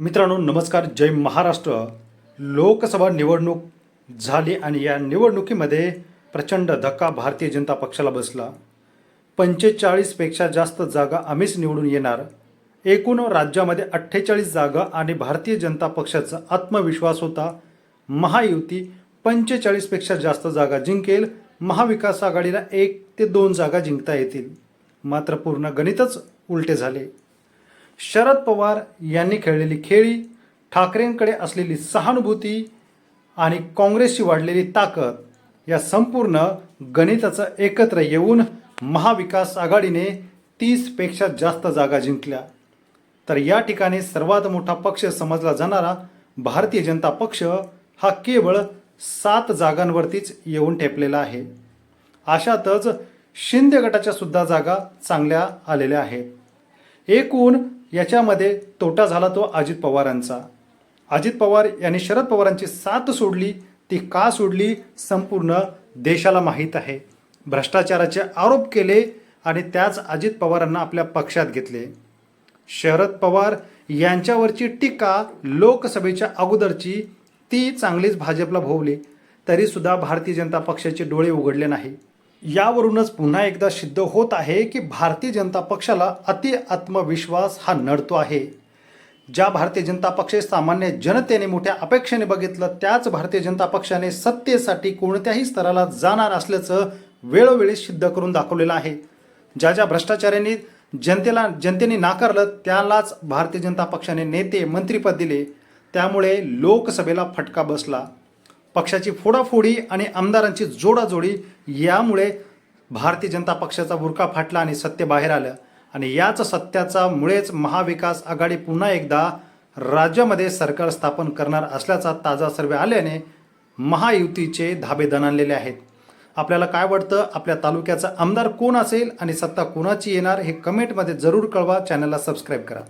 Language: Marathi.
मित्रांनो नमस्कार. जय महाराष्ट्र. लोकसभा निवडणूक झाली आणि या निवडणुकीमध्ये प्रचंड धक्का भारतीय जनता पक्षाला बसला. पंचेचाळीसपेक्षा जास्त जागा आम्हीच निवडून येणार. एकूण राज्यामध्ये अठ्ठेचाळीस जागा आणि भारतीय जनता पक्षाचा आत्मविश्वास होता. महायुती पंचेचाळीसपेक्षा जास्त जागा जिंकेल. महाविकास आघाडीला एक ते दोन जागा जिंकता येतील. मात्र पूर्ण गणितच उलटे झाले. शरद पवार यांनी खेळलेली खेळी ठाकरेंकडे असलेली सहानुभूती आणि काँग्रेसची वाढलेली ताकद या संपूर्ण गणिताचं एकत्र येऊन महाविकास आघाडीने तीसपेक्षा जास्त जागा जिंकल्या. तर या ठिकाणी सर्वात मोठा पक्ष समजला जाणारा भारतीय जनता पक्ष हा केवळ सात जागांवरतीच येऊन ठेपलेला आहे. अशातच शिंदे गटाच्या सुद्धा जागा चांगल्या आलेल्या आहेत. एकूण याच्यामध्ये तोटा झाला तो अजित पवारांचा. अजित पवार यांनी शरद पवारांची साथ सोडली. ती का सोडली? संपूर्ण देशाला माहीत आहे. भ्रष्टाचाराचे आरोप केले आणि त्याच अजित पवारांना आपल्या पक्षात घेतले. शरद पवार यांच्यावरची टीका लोकसभेच्या अगोदरची ती चांगलीच भाजपला भोवली. तरीसुद्धा भारतीय जनता पक्षाचे डोळे उघडले नाही. यावरूनच पुन्हा एकदा सिद्ध होत आहे की भारतीय जनता पक्षाला अति आत्मविश्वास हा नडतो आहे. ज्या भारतीय जनता पक्ष सामान्य जनतेने मोठ्या अपेक्षेने बघितलं त्याच भारतीय जनता पक्षाने सत्तेसाठी कोणत्याही स्तराला जाणार असल्याचं वेळोवेळी सिद्ध करून दाखवलेलं आहे. ज्या ज्या भ्रष्टाचाऱ्यांनी जनतेला जनतेने नाकारलं त्यालाच भारतीय जनता पक्षाने नेते मंत्रीपद दिले. त्यामुळे लोकसभेला फटका बसला. पक्षाची फोडाफोडी आणि आमदारांची जोडाजोडी यामुळे भारतीय जनता पक्षाचा बुरका फाटला आणि सत्य बाहेर आलं आणि याच सत्याचा मुळेच महाविकास आघाडी पुन्हा एकदा राज्यामध्ये सरकार स्थापन करणार असल्याचा ताजा सर्वे आल्याने महायुतीचे धाबे दणानलेले आहेत. आपल्याला काय वाटतं? आपल्या तालुक्याचा आमदार कोण असेल आणि सत्ता कोणाची येणार हे कमेंटमध्ये जरूर कळवा. चॅनलला सबस्क्राईब करा.